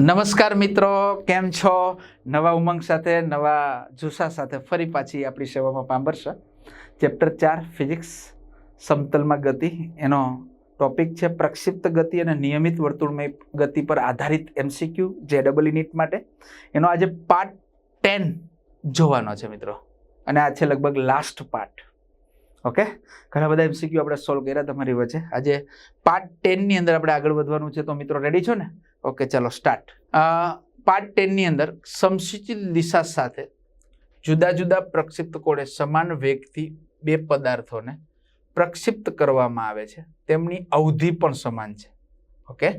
નમસ્કાર મિત્રો, કેમ છો? નવા ઉમંગ સાથે, નવા જુસ્સા સાથે ફરી પાછી આપણી સેવામાં પાંભરશે ચેપ્ટર ચાર ફિઝિક્સ સમતલમાં ગતિ. એનો ટોપિક છે પ્રક્ષિપ્ત ગતિ અને નિયમિત વર્તુળમય ગતિ પર આધારિત એમસીક્યુ જે ડબલ નીટ માટે. એનો આજે પાર્ટ ટેન જોવાનો છે મિત્રો. અને આ છે લગભગ લાસ્ટ પાર્ટ ઓકે ઘણા બધા એમસીક્યુ આપણે સોલ્વ કર્યા તમારી વચ્ચે. આજે પાર્ટ ટેનની અંદર આપણે આગળ વધવાનું છે. તો મિત્રો રેડી છો ને? ઓકે, ચાલો સ્ટાર્ટ પાર્ટ ટેનની અંદર સમશીચિત દિશા સાથે જુદા જુદા પ્રક્ષિપ્ત કોણે સમાન વેગથી બે પદાર્થોને પ્રક્ષિપ્ત કરવામાં આવે છે. તેમની અવધિ પણ સમાન છે. ઓકે?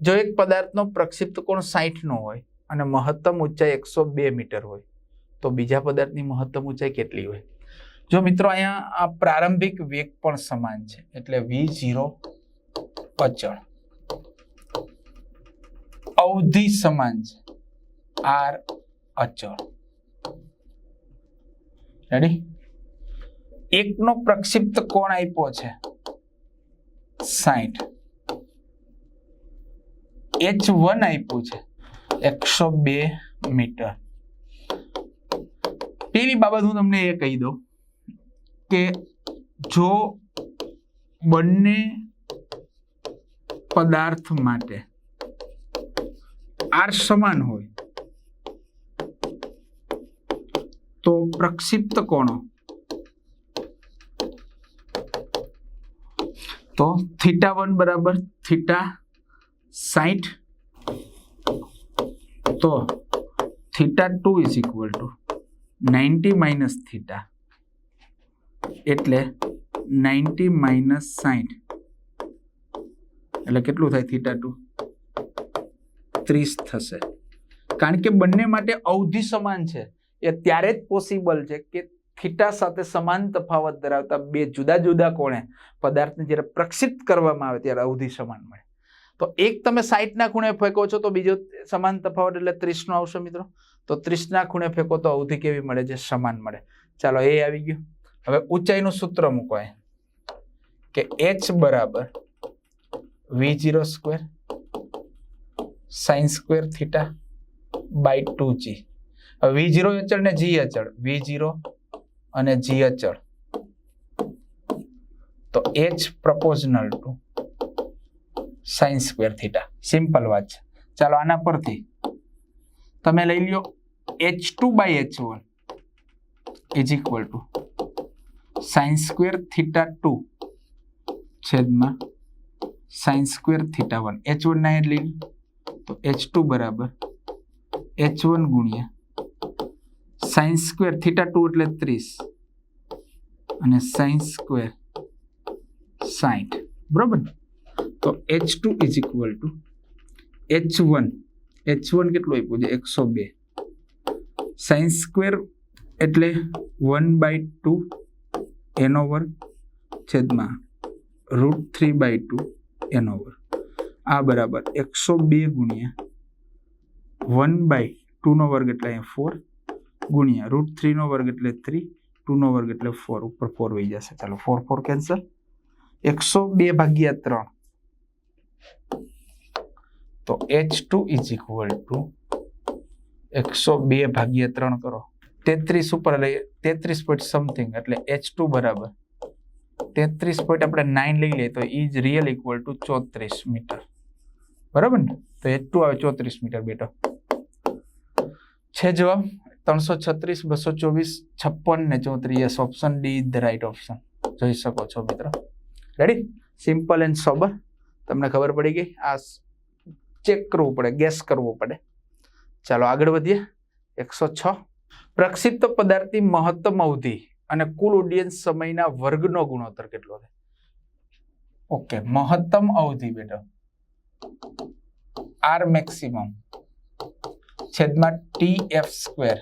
જો એક પદાર્થનો પ્રક્ષિપ્ત કોણ સાહીઠનો હોય અને મહત્તમ ઊંચાઈ એકસો બે મીટર હોય, તો બીજા પદાર્થની મહત્તમ ઊંચાઈ કેટલી હોય? જો મિત્રો, અહીંયા આ પ્રારંભિક વેગ પણ સમાન છે, એટલે વી ઝીરો અચળ અવધિ સમાન છે. આર અચળ. રેડી એકનો પ્રક્ષિપ્ત કોણ આપ્યો છે? સાઠ એચ વન આપ્યું છે. એકસો બે મીટર. પેલી બાબત હું તમને એ કહી દઉં કે જો બંને પદાર્થ માટે આર સમાન હોય. તો પ્રક્ષિપ્ત કોણો. તો થીટા વન બરાબર થીટા સાઠ તો theta two is equal to ninety minus theta. એટલે નાઇન્ટી માઇનસ સાઠ એટલે કેટલું થાય થીટા ટુ? ત્રીસ થશે. કારણ કે બંને માટે અવધિ સમાન છે. એ ત્યારે જ પોસિબલ છે કે થીટા સાથે સમાન તફાવત ધરાવતા બે જુદા જુદા કોણે પદાર્થને જ્યારે પ્રક્ષિપ્ત કરવામાં આવે ત્યારે અવધિ સમાન મળે. તો એક તમે સાઈઠના ખૂણે ફેંકો છો તો બીજો સમાન તફાવત એટલે ત્રીસનો આવશે મિત્રો. તો ત્રીસના ખૂણે ફેંકો તો અવધિ કેવી મળે છે? સમાન મળે. ચાલો એ આવી ગયું. હવે ઊંચાઈનું સૂત્ર મૂકો એ કે એચ બરાબર V zero square sine square theta by two G હવે વી જીરો અચળ ને જી અચળ. વી જીરો અને જી અચળ. તો H proportional to sine square theta simple વાત છે. ચાલો આના પરથી. તમે લઈ લ્યો H two by H one is equal to sine square theta two છેદમાં sine square theta one H one ના લઈ લો તો એચ ટુ બરાબર. એચ વન ગુણ્યા સાઇન સ્ક્વેર થીટા ટુ એટલે ત્રીસ અને સાઇન્સ સ્ક્વેર સાઠ બરાબર તો H two is equal to H one H one કેટલું આપ્યું છે? એકસો બે. સાયન્સ સ્ક્વેર એટલે વન બાય ટુ એનો વર્ગ છેદમાં રૂટ થ્રી બાય ટુ એનો વર્ગ આ બરાબર એકસો બે ગુણ્યા વન બાય ટુનો વર્ગ એટલે અહીંયા ફોર ગુણ્યા રૂટ થ્રીનો વર્ગ એટલે થ્રી ટુનો વર્ગ એટલે ફોર ઉપર ફોર વહી જશે. ચાલો ફોર ફોર કેન્સલ એકસો બે ભાગ્યા ત્રણ. તો H two is equal to એકસો બે ભાગ્યા ત્રણ કરો. તેત્રીસ ઉપર એટલે તેત્રીસ પોઈન્ટ સમથિંગ એટલે એચ ટુ બરાબર. તેત્રીસ પોઈન્ટ આપણે નાઇન લઈ લઈએ તો ઇઝ રિયલ ઇક્વલ ટુ ચોત્રીસ મીટર. બરાબર ને? તો એટલું આવે ચોત્રીસ મીટર બેટો. છે જવાબ? ત્રણસો છત્રીસ, બસો ચોવીસ, છપ્પન ને ચોત્રીસ. Option D the right option જોઈ શકો છો મિત્રો. રેડી સિમ્પલ એન્ડ સોબર તમને ખબર પડી ગઈ? આ ચેક કરવું પડે ગેસ કરવું પડે. ચાલો આગળ વધીએ. એકસો છ. પ્રક્ષિપ્ત પદાર્થની મહત્તમ અવધિ અને કુલ ઓડિયન્સ સમયના વર્ગનો ગુણોત્તર કેટલો છે? ઓકે મહત્તમ અવધિ બેટો. આર મેક્સિમમ છેદમાં ટી એફ સ્ક્વેર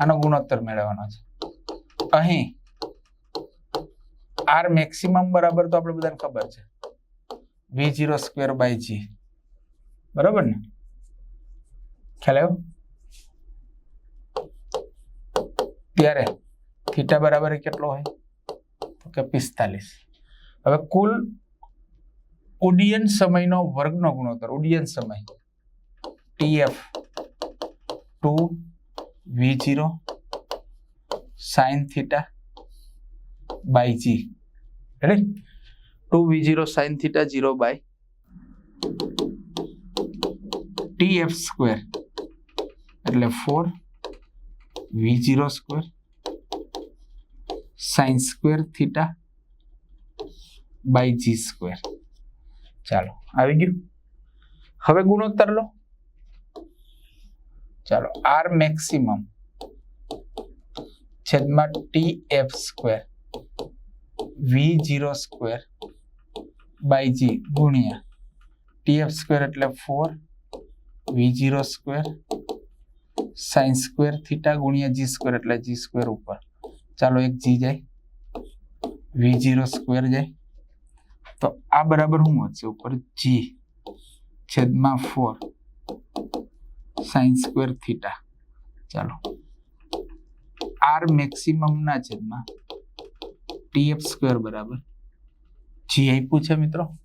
આનો ગુણોત્તર મેળવવાનો છે. અહીં આર મેક્સિમમ બરાબર તો આપણે બધાને ખબર છે. V zero square by G બરાબર ને? ખ્યાલ આવ્યો? ત્યારે થીટા બરાબર કેટલો હોય? તો કે પિસ્તાલીસ. હવે કુલ ઉડ્ડયન સમયનો વર્ગનો ગુણોત્તર ઓડિયન સમય. T F two V zero sine theta by G. Ready two V zero sine theta zero by T F square. એટલે four V zero square sine square theta by G square. ચાલો, આવી ગયું? હવે ગુણોત્તર લો. ચાલો આર મેક્સિમમ છેદમાં T F square V zero square by G ગુણ્યા ટી એફ સ્ક્વેર એટલે four V zero square sine square theta ગુણ્યા જી સ્ક્વેર એટલે જી સ્ક્વેર ઉપર. ચાલો, એક જી જાય. વી જીરો સ્ક્વેર જાય. તો આ બરાબર શું વધશે? ઉપર જી છેદમાં ફોર સાઇન સ્ક્વેર થીટા ચાલો. આર મેક્સિમમ ના છેદમાં ટીએફ સ્ક્વેર બરાબર. જી આપ્યું છે મિત્રો.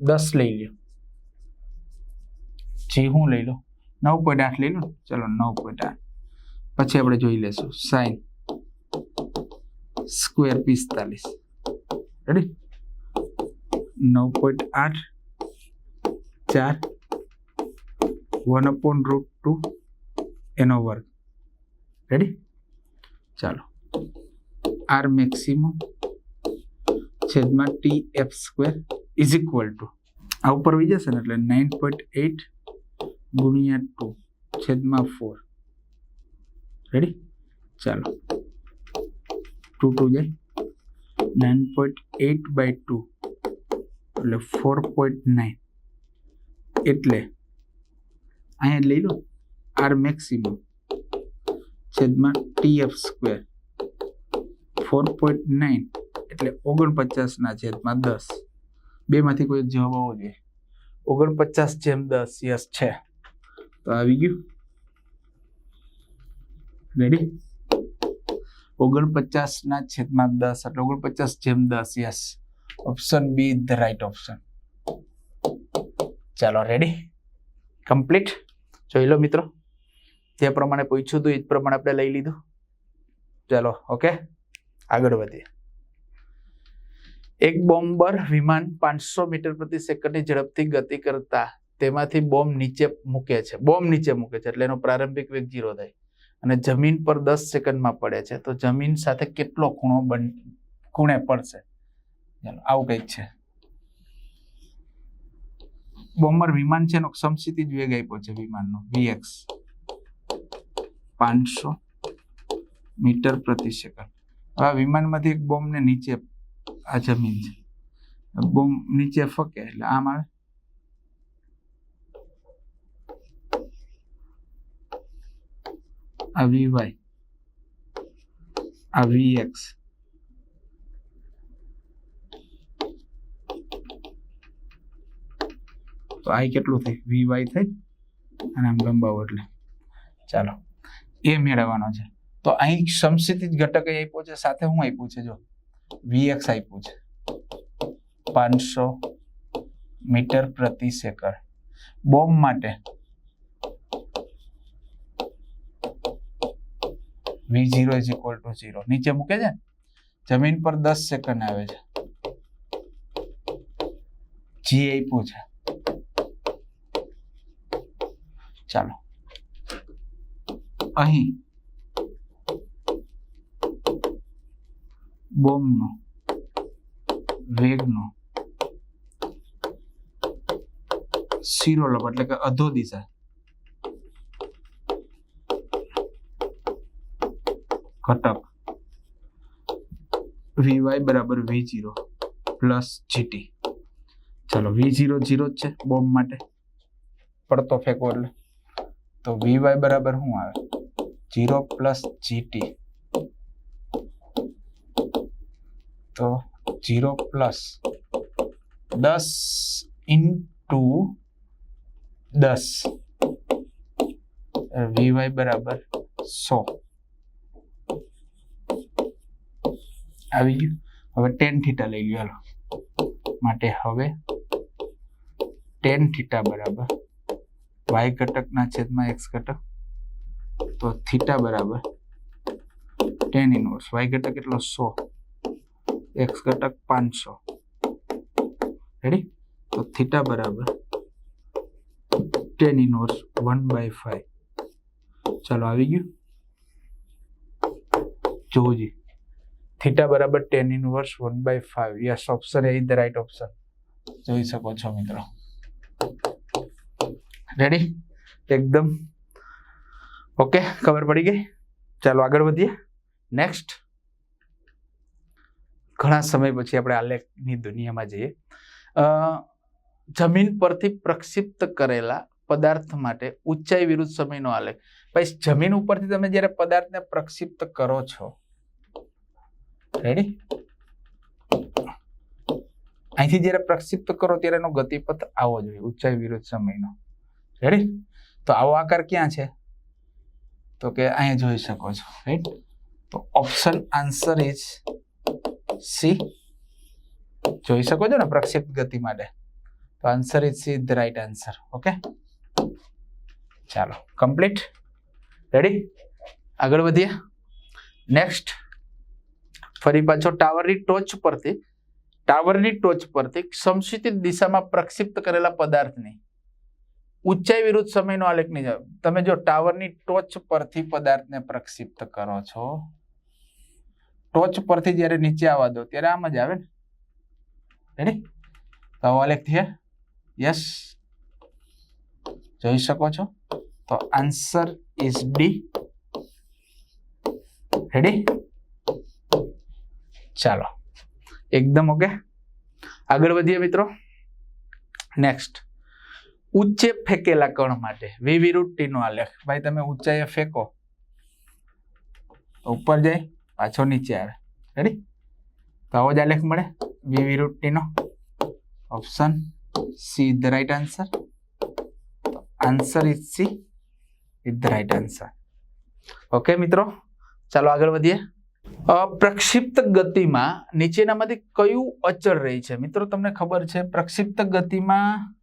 દસ લઈ લ્યો. જી હું લઈ લો? નવ પોઈન્ટ આઠ લઈ લો ને? ચલો, નવ પોઈન્ટ આઠ. પછી આપણે જોઈ લેશું સાઈન સ્ક્વેર પિસ્તાલીસ. રેડી નવ પોઈન્ટ આઠ, ચાર, વન અપોન રૂટ ટુ એનો વર્ગ રેડી ચાલો. આર મેક્સિમમ છેદમાં T F square is equal to આ ઉપર આવી જશે ને એટલે નાઇન પોઈન્ટ એટ ગુણ્યા ટુ છેદમાં ફોર રેડી ચાલો. ટુ ટુ જાય. Nine point eight by two એટલે ફોર પોઈન્ટ નાઇન એટલે અહીંયા લઈ લો આર મેક્સિમમ છેદમાં T F square four point nine એટલે ઓગણપચાસના છેદમાં દસ. બેમાંથી કોઈ જવાબ આવવો જોઈએ. ઓગણપચાસ જેમ દસ, યસ છે. તો આવી ગયું. રેડી ઓગણપચાસના છેદમાં દસ એટલે ઓગણપચાસ જેમ દસ, yes. Option B the right option ચાલો રેડી કમ્પ્લીટ જોઈ લો મિત્રો. જે પ્રમાણે પૂછ્યું હતું, એ જ પ્રમાણે આપણે લઈ લીધું. ચાલો ઓકે આગળ વધીએ. એક બોમ્બર વિમાન પાંચસો મીટર પ્રતિ સેકન્ડની ઝડપથી ગતિ કરતા તેમાંથી બોમ્બ નીચે મૂકે છે. બોમ્બ નીચે મૂકે છે, એટલે એનો પ્રારંભિક વેગ જીરો થાય. અને જમીન પર દસ સેકન્ડમાં પડે છે. તો જમીન સાથે કેટલો ખૂણો બન, ખૂણે પડશે? આવું કંઈક છે. બોમ્બર વિમાન છે એનો સમસ્થિતિ વેગ આપ્યો છે વિમાનનો વીએક્સ પાંચસો મીટર પ્રતિ સેકન્ડ. આ વિમાનમાંથી એક બોમ્બને નીચે આ જમીન છે. બોમ્બ નીચે ફકે એટલે આમ આવે. આ વીવાય આ વી તો આઈ કેટલું થાય? વી વાય થાય? અને આમ લંબાવો એટલે. ચાલો. એ મેળવવાનો છે. તો અહીં સમસ્થિતિ ઘટક આપ્યો છે. સાથે હું આપ્યું છે, જો. વીએક્સ આપ્યું છે. પાંચસો મીટર પ્રતિ સેકન્ડ. બોમ્બ માટે V zero is equal to zero નીચે મૂકે છે જમીન પર દસ સેકન્ડ આવે છે. જી આપ્યું છે. ચાલો. અહીં. બોમ્બનો. વેગનો. શિરોલક એટલે કે અધો દિશા. ઘટક. વી વાય બરાબર વી જીરો પ્લસ જીટી ચાલો વી જીરો જીરો જ છે બોમ્બ માટે. પડતો ફેંકો એટલે. તો વી વાય બરાબર શું આવે જીરો પ્લસ જીટી તો જીરો પ્લસ દસ ઇન્ટુ દસ વી વાય બરાબર સો આવી ગયું હવે ટેન થીટા લઈ ગયો હાલો માટે હવે ટેન થીટા બરાબર વાય ઘટકના છેદમાં એક્સ ઘટક તો થીટા બરાબર ટેન ઇનવર્સ વાય ઘટક એટલો સો. એક્સ ઘટક પાંચસો રેડી તો થીટા બરાબર tan inverse one by five ચાલો આવી ગયું જોજી થીટા બરાબર tan inverse one by five yes option A is the right option જોઈ શકો છો મિત્રો રેડી એકદમ. ઓકે ખબર પડી ગઈ? ચાલો આગળ વધીએ. નેક્સ્ટ ઘણા સમય પછી આપણે આલેખની દુનિયામાં જઈએ. જમીન પરથી પ્રક્ષિપ્ત કરેલા પદાર્થ માટે ઊંચાઈ વિરુદ્ધ સમયનો આલેખ. ભાઈ, જમીન ઉપરથી તમે જ્યારે પદાર્થને પ્રક્ષિપ્ત કરો છો. રેડી અહીંથી જ્યારે પ્રક્ષિપ્ત કરો ત્યારે એનો ગતિપથ આવો જોઈએ, ઊંચાઈ વિરુદ્ધ સમયનો. રેડી તો આવો આકાર ક્યાં છે? તો કે અહીંયા જોઈ શકો છો. રાઈટ તો ઓપ્શન આન્સર ઇઝ સી જોઈ શકો છો ને પ્રક્ષિપ્ત ગતિ માટે? તો answer is C the right answer okay ચાલો કમ્પ્લીટ રેડી આગળ વધીએ. નેક્સ્ટ ફરી પાછો ટાવરની ટોચ પરથી, ટાવરની ટોચ પરથી સમશિતિત દિશામાં પ્રક્ષિપ્ત કરેલા પદાર્થની ઊંચાઈ વિરુદ્ધ સમયનો આલેખ નહીં જાવ તમે જો ટાવરની ટોચ પરથી પદાર્થને પ્રક્ષિપ્ત કરો છો, ટોચ પરથી જ્યારે નીચે આવવા દો, ત્યારે આમ જ આવે ને? રેડી તો આવો આલેખ થયા? યસ જોઈ શકો છો? તો આન્સર ઇઝ ડી રેડી ચાલો. એકદમ ઓકે આગળ વધીએ મિત્રો. નેક્સ્ટ ઉચ્ચે ફેંકેલા કણ માટે. વી વિરુદ્ધ ટીનો આલેખ ભાઈ, તમે ઊંચાઈએ ફેંકો. ઉપર જાય પાછો નીચે આવે. રેડી તો આવો જ આલેખ મળે. વી વિરુદ્ધ ટીનો option C the right answer. Answer is C is the right answer. Okay મિત્રો. ચાલો આગળ વધીએ. પ્રક્ષિપ્ત ગતિમાં નીચેનામાંથી કયું અચળ રહી છે? મિત્રો, તમને ખબર છે, પ્રક્ષિપ્ત ગતિમાં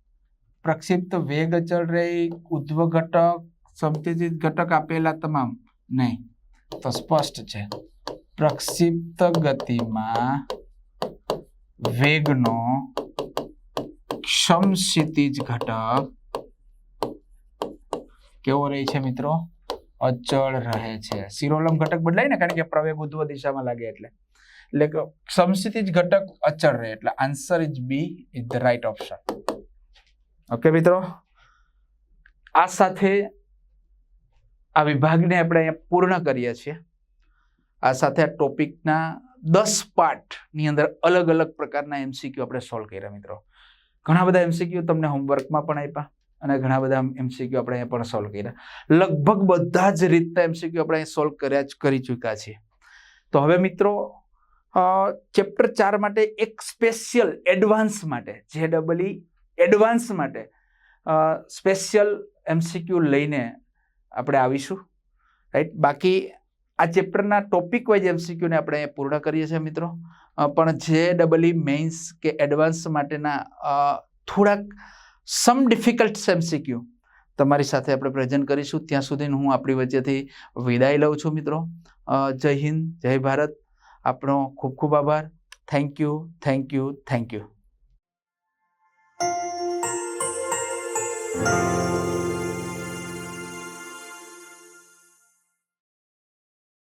પ્રક્ષિપ્ત વેગ અચળ રહી ઉદ્વ ઘટક સમતિજિત ઘટક આપેલા તમામ. નહીં, તો સ્પષ્ટ છે. પ્રક્ષિપ્ત ગતિમાં વેગનો સમક્ષિતિજ ઘટક કેવો રહે છે મિત્રો? અચળ રહે છે. શિરોલમ ઘટક બદલાય ને કારણ કે પ્રવેગ ઉધ્વ દિશામાં લાગે એટલે. એટલે કે સમસ્થિતિજ ઘટક અચળ રહે. એટલે answer is B is the right option okay, મિત્રો? આ સાથે આ વિભાગને આપણે અહીંયા પૂર્ણ કરીએ છીએ. આ સાથે આ ટોપિકના દસ પાર્ટની અંદર અલગ અલગ પ્રકારના એમસીક્યુ આપણે સોલ્વ કર્યા, મિત્રો. ઘણા બધા એમસીક્યુ તમને હોમવર્કમાં પણ આપ્યા અને ઘણા બધા એમસીક્યુ આપણે અહીંયા પણ સોલ્વ કર્યા. લગભગ બધા જ રીતના એમસીક્યુ આપણે અહીં સોલ્વ કર્યા જ, કરી ચૂક્યા છીએ. તો હવે, મિત્રો ચેપ્ટર ચાર માટે એક સ્પેશિયલ એડવાન્સ માટે જે ડબલ એડવાન્સ માટે સ્પેશિયલ એમસીક્યુ લઈને આપણે આવીશું રાઈટ બાકી આ ચેપ્ટરના ટોપિક વાઇઝ એમસીક્યુને આપણે પૂર્ણ કરીએ છીએ મિત્રો. પણ જે ડબલ મેઇન્સ કે એડવાન્સ માટેના થોડાક સમ ડિફિકલ્ટ એમસીક્યુ તમારી સાથે આપણે પ્રેઝન્ટ કરીશું. ત્યાં સુધી હું આપણી વચ્ચેથી વિદાય લઉં છું મિત્રો. જય હિન્દ, જય ભારત. આપણો ખૂબ ખૂબ આભાર. Thank you thank you thank you Thank you.